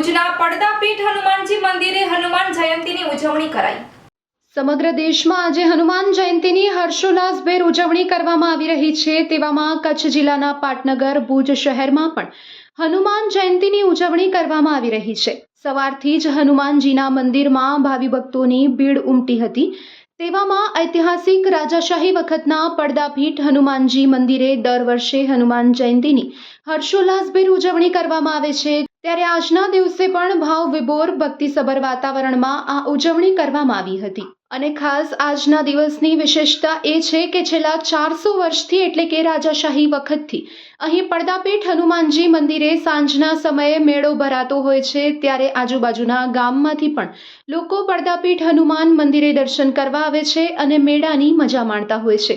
ભુજના પડદાપીઠ હનુમાનજી મંદિરે હનુમાન જયંતીની ઉજવણી કરાઈ. સમગ્ર દેશમાં આજે હનુમાન જયંતીની હર્ષોલ્લાસભેર ઉજવણી કરવામાં આવી રહી છે. તેવામાં કચ્છ જિલ્લાના પાટનગર, ભુજ શહેરમાં પણ હનુમાન જયંતીની ઉજવણી કરવામાં આવી રહી છે. સવારથી જ હનુમાનજીના મંદિરમાં ભાવિ ભક્તોની ભીડ ઉમટી હતી. તેવામાં ઐતિહાસિક રાજાશાહી વખતના પડદાપીઠ હનુમાનજી મંદિરે દર વર્ષે હનુમાન જયંતીની હર્ષોલ્લાસભેર ઉજવણી કરવામાં આવે છે. ત્યારે આજના દિવસે પણ ભાવ વિભોર ભક્તિસભર વાતાવરણમાં આ ઉજવણી કરવામાં આવી હતી. અને ખાસ આજના દિવસની વિશેષતા એ છે કે છેલ્લા ચારસો વર્ષથી એટલે કે રાજાશાહી વખતથી અહીં પડદાપીઠ હનુમાનજી મંદિરે સાંજના સમયે મેળો ભરાતો હોય છે, ત્યારે આજુબાજુના ગામમાંથી પણ લોકો પડદાપીઠ હનુમાન મંદિરે દર્શન કરવા આવે છે અને મેળાની મજા માણતા હોય છે.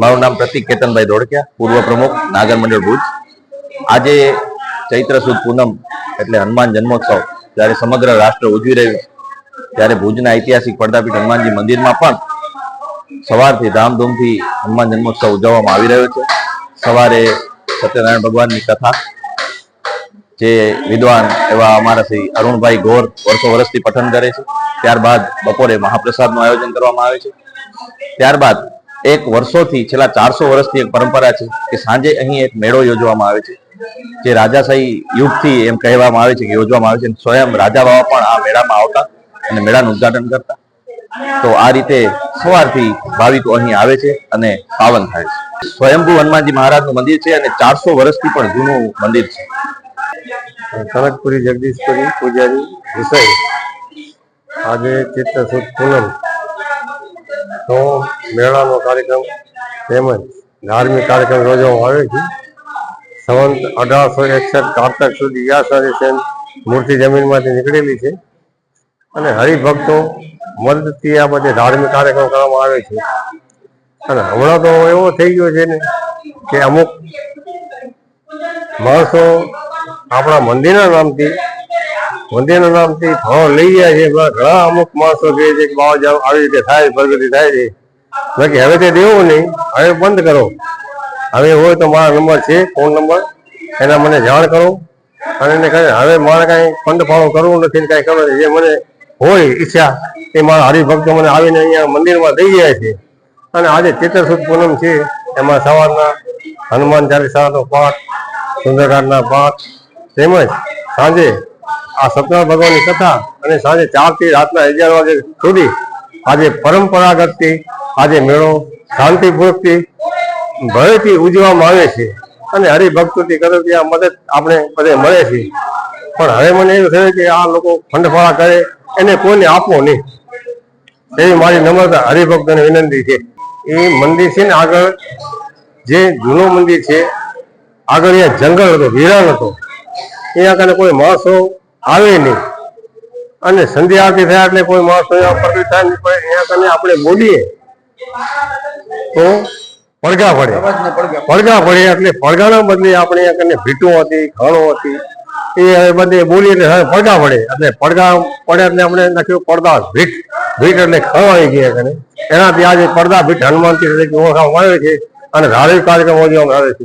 મારું નામ પ્રતિક કેતનભાઈ ધોળકિયા પૂર્વ પ્રમુખ, નાગર મંડળ ભુજ. આજે ચૈત્ર સુદ પૂનમ એટલે હનુમાન જન્મોત્સવ, જ્યારે સમગ્ર રાષ્ટ્ર ઉજવી રહ્યું. ત્યારે ભુજના ઐતિહાસિક પડદાપીઠ હનુમાનજી મંદિરમાં પણ સવારથી ધામધૂમથી હનુમાન જન્મોત્સવ ઉજવવામાં આવી રહ્યો છે. સવારે સત્યનારાયણ ભગવાનની કથા, જે વિદ્વાન એવા અમારા શ્રી અરુણભાઈ ગોર વર્ષો વર્ષથી પઠન કરે છે. ત્યારબાદ બપોરે મહાપ્રસાદનું આયોજન કરવામાં આવે છે. ત્યારબાદ એક વર્ષોથી, છેલ્લા ચારસો વર્ષથી એક પરંપરા છે કે સાંજે અહીં એક મેળો યોજવામાં આવે છે. જે રાજાશાહી યુગથી એમ કહેવામાં આવે છે કે યોજવામાં આવે છે સ્વયં રાજા બાવા પણ આ મેળામાં આવતા અને મેળાનું ઉદઘાટન કરતા. તો આ રીતે સવારથી ભાવિકો અહીં આવે છે અને પાવન થાય છે. સ્વયંભુ હનુમાનજી મહારાજનું મંદિર છે અને ચારસો વર્ષથી પણ જૂનું મંદિર છે. કનકપુરી જગદીશપુરી પૂજારી વિષય આજે ચિત્ર સુદ પૂનમ. તો મેળાનો કાર્યક્રમ તેમજ ધાર્મિક કાર્યક્રમ યોજવામાં આવે છે. સંવંત અઢારસો એકસઠ કારતક સુધી યાસાની સેન મૂર્તિ જમીનમાંથી નીકળેલી છે. અને હરિભક્તો મદદથી આ બધે ધાર્મિક કાર્યક્રમ કરવામાં આવે છે. અને હમણાં તો એવો થઈ ગયો છે ને કે અમુક માણસો આપણા મંદિરના નામથી મંદિરના નામથી ફળ લઈ જાય છે. ઘણા અમુક માણસો કહે છે કે, બાવા આવી રીતે થાય, પ્રગતિ થાય છે. બાકી હવે તે દેવું નહીં. હવે બંધ કરો. હવે હોય તો મારા નંબર છે, ફોન નંબર. એના મને જાણ કરો. અને એને કહે, હવે મારે કાંઈ ફંડ ફાળો કરવું નથી કાંઈ કરવું જે મને હોય ઈચ્છા, એ મારા હરિભક્તો મને આવીને અહીંયા મંદિરમાં દઈ જાય છે. અને આજે ચેતરસુદ પૂનમ છે, એમાં સવારના હનુમાન ચાલીસાનો પાઠ, સુંદરકાંડના પાઠ, તેમજ સાંજે આ સત્યનારાયણ ભગવાનની કથા અને સાંજે ચારથી રાતના અગિયાર વાગે સુધી આજે પરંપરાગતથી આજે મેળો શાંતિપૂર્વકથી ભયથી ઉજવવામાં આવે છે અને હરિભક્તોથી કે આ મદદ આપણે બધે મળે છે. પણ હવે મને એવું થયું કે આ લોકો ફંડફાળા કરે, એને કોઈને આપવો નહીં. એવી મારી નમ્રતા હરિભક્તોને વિનંતી છે. એ મંદિર છે ને આગળ, જે જૂનું મંદિર છે, આગળ અહીંયા જંગલ હતો, વિરાણ હતો. અહીંયા કને કોઈ માણસો આવે નહીં. અને સંધ્યા આરતી થયા એટલે કોઈ માણસો અહીંયા પ્રગટ થાય નહીં, પણ અહીંયા કને આપણે બોલીએ તો પડઘા પડે. પડઘા પડે. એટલે પડઘાના બદલે આપણે કને ભીટો હતી ઘણો હતી એ બધે બોલીએ એટલે હવે પડઘા પડે. એટલે પડઘા પડે એટલે આપણે નાખ્યું પડદા ભીટ. ભીટ એટલે ખાણો આવી ગયા કને એનાથી આજે પડદા ભીટ હનુમાનજી તરીકે ઓળખાવામાં આવે છે અને ધાર્મિક કાર્યક્રમો ઉજવવામાં આવે છે.